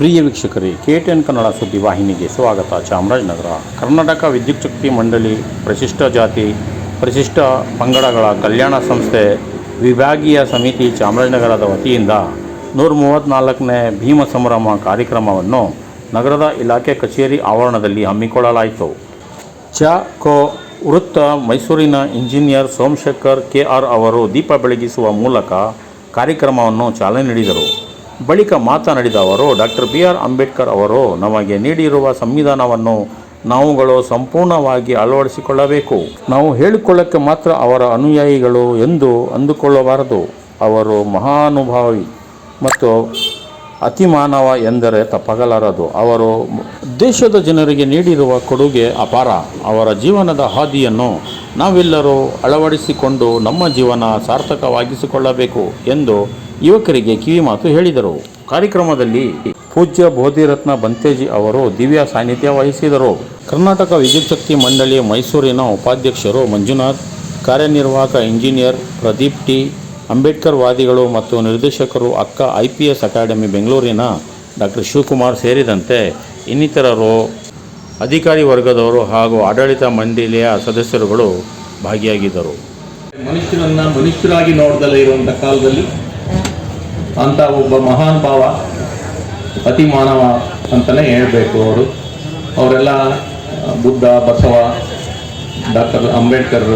ಪ್ರಿಯ ವೀಕ್ಷಕರೇ, K T N Kannada ಸುದ್ದಿ ವಾಹಿನಿಗೆ ಸ್ವಾಗತ. ಚಾಮರಾಜನಗರ. ಕರ್ನಾಟಕ ವಿದ್ಯುತ್ ಶಕ್ತಿ ಮಂಡಳಿ ಪ್ರಶಿಷ್ಟ ಜಾತಿ ಪ್ರಶಿಷ್ಟ ಪಂಗಡಗಳ ಕಲ್ಯಾಣ ಸಂಸ್ಥೆ ವಿಭಾಗೀಯ ಸಮಿತಿ ಚಾಮರಾಜನಗರದ ವತಿಯಿಂದ ನೂರ ಮೂವತ್ತ್ನಾಲ್ಕನೇ ಭೀಮ ಸಂಭ್ರಮ ಕಾರ್ಯಕ್ರಮವನ್ನು ನಗರದ ಇಲಾಖೆ ಕಚೇರಿ ಆವರಣದಲ್ಲಿ ಹಮ್ಮಿಕೊಳ್ಳಲಾಯಿತು. ಚ, ಕೋ, ವೃತ್ತ ಮೈಸೂರಿನ ಇಂಜಿನಿಯರ್ ಸೋಮಶೇಖರ್ ಕೆ ಆರ್ ಅವರು ದೀಪ ಬೆಳಗಿಸುವ ಮೂಲಕ ಕಾರ್ಯಕ್ರಮವನ್ನು ಚಾಲನೆ ನೀಡಿದರು. ಬಳಿಕ ಮಾತನಾಡಿದ ಅವರು, ಡಾಕ್ಟರ್ ಬಿ ಆರ್ ಅಂಬೇಡ್ಕರ್ ಅವರು, ನಮಗೆ ನೀಡಿರುವ ಸಂವಿಧಾನವನ್ನು ನಾವುಗಳು ಸಂಪೂರ್ಣವಾಗಿ ಅಳವಡಿಸಿಕೊಳ್ಳಬೇಕು. ನಾವು ಹೇಳಿಕೊಳ್ಳಕ್ಕೆ ಮಾತ್ರ ಅವರ ಅನುಯಾಯಿಗಳು ಎಂದು ಅಂದುಕೊಳ್ಳಬಾರದು. ಅವರು ಮಹಾನುಭಾವಿ ಮತ್ತು ಅತಿಮಾನವ ಎಂದರೆ ತಪ್ಪಾಗಲಾರದು. ಅವರು ದೇಶದ ಜನರಿಗೆ ನೀಡಿರುವ ಕೊಡುಗೆ ಅಪಾರ. ಅವರ ಜೀವನದ ಹಾದಿಯನ್ನು ನಾವೆಲ್ಲರೂ ಅಳವಡಿಸಿಕೊಂಡು ನಮ್ಮ ಜೀವನ ಸಾರ್ಥಕವಾಗಿಸಿಕೊಳ್ಳಬೇಕು ಎಂದು ಯುವಕರಿಗೆ ಕಿವಿಮಾತು ಹೇಳಿದರು. ಕಾರ್ಯಕ್ರಮದಲ್ಲಿ ಪೂಜ್ಯ ಬೋಧಿರತ್ನ ಬಂತೇಜಿ ಅವರು ದಿವ್ಯ ಸಾನ್ನಿಧ್ಯ ವಹಿಸಿದರು. ಕರ್ನಾಟಕ ವಿದ್ಯುತ್ ಶಕ್ತಿ ಮಂಡಳಿ ಮೈಸೂರಿನ ಉಪಾಧ್ಯಕ್ಷರು ಮಂಜುನಾಥ್, ಕಾರ್ಯನಿರ್ವಾಹಕ ಇಂಜಿನಿಯರ್ ಪ್ರದೀಪ್ ಟಿ, ಅಂಬೇಡ್ಕರ್ ವಾದಿಗಳು ಮತ್ತು ನಿರ್ದೇಶಕರು ಅಕ್ಕ ಐ ಪಿ ಎಸ್ ಅಕಾಡೆಮಿ ಬೆಂಗಳೂರಿನ ಡಾಕ್ಟರ್ ಶಿವಕುಮಾರ್ ಸೇರಿದಂತೆ ಇನ್ನಿತರರು ಅಧಿಕಾರಿ ವರ್ಗದವರು ಹಾಗೂ ಆಡಳಿತ ಮಂಡಳಿಯ ಸದಸ್ಯರುಗಳು ಭಾಗಿಯಾಗಿದ್ದರು. ಮನುಷ್ಯರನ್ನು ಮನುಷ್ಯರಾಗಿ ನೋಡದಲ್ಲೇ ಇರುವಂಥ ಕಾಲದಲ್ಲಿ ಅಂತ ಒಬ್ಬ ಮಹಾನ್ ಭಾವ ಅತಿ ಮಾನವ ಅಂತಲೇ ಹೇಳಬೇಕು ಅವರು. ಅವರೆಲ್ಲ, ಬುದ್ಧ, ಬಸವ, ಡಾಕ್ಟರ್ ಅಂಬೇಡ್ಕರ್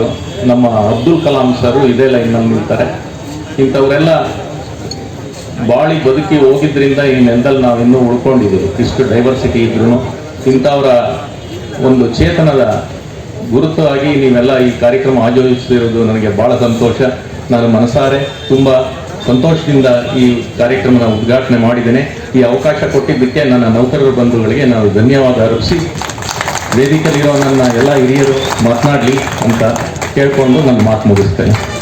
ನಮ್ಮ ಅಬ್ದುಲ್ ಕಲಾಂ ಸರ್ ಇದೇ ಲೈನಲ್ಲಿ ನಿಲ್ತಾರೆ ಇಂಥವರೆಲ್ಲ ಬಾಳಿ ಬದುಕಿ ಹೋಗಿದ್ದರಿಂದ ಈ ನೆಲದಲ್ಲಿ ನಾವು ಇನ್ನೂ ಉಳ್ಕೊಂಡಿದ್ದೀವಿ ಇಷ್ಟು ಡೈವರ್ಸಿಟಿ ಇದ್ರೂ ಇಂಥವರ ಒಂದು ಚೇತನದ ಗುರುತಾಗಿ ನೀವೆಲ್ಲ ಈ ಕಾರ್ಯಕ್ರಮ ಆಯೋಜಿಸಿರೋದು ನನಗೆ ಭಾಳ ಸಂತೋಷ. ನಾನು ಮನಸಾರೆ. ತುಂಬ ಸಂತೋಷದಿಂದ ಈ ಕಾರ್ಯಕ್ರಮದ ಉದ್ಘಾಟನೆ ಮಾಡಿದ್ದೇನೆ. ಈ ಅವಕಾಶ ಕೊಟ್ಟಿದ್ದಕ್ಕೆ ನನ್ನ ನೌಕರರ ಬಂಧುಗಳಿಗೆ ನಾನು ಧನ್ಯವಾದ ಅರ್ಪಿಸಿ. ವೇದಿಕೆಯಲ್ಲಿರೋ ನನ್ನ ಎಲ್ಲ ಹಿರಿಯರು ಮಾತನಾಡಲಿ ಅಂತ ಕೇಳಿಕೊಂಡು ನನ್ನ ಮಾತು ಮುಗಿಸ್ತೇನೆ.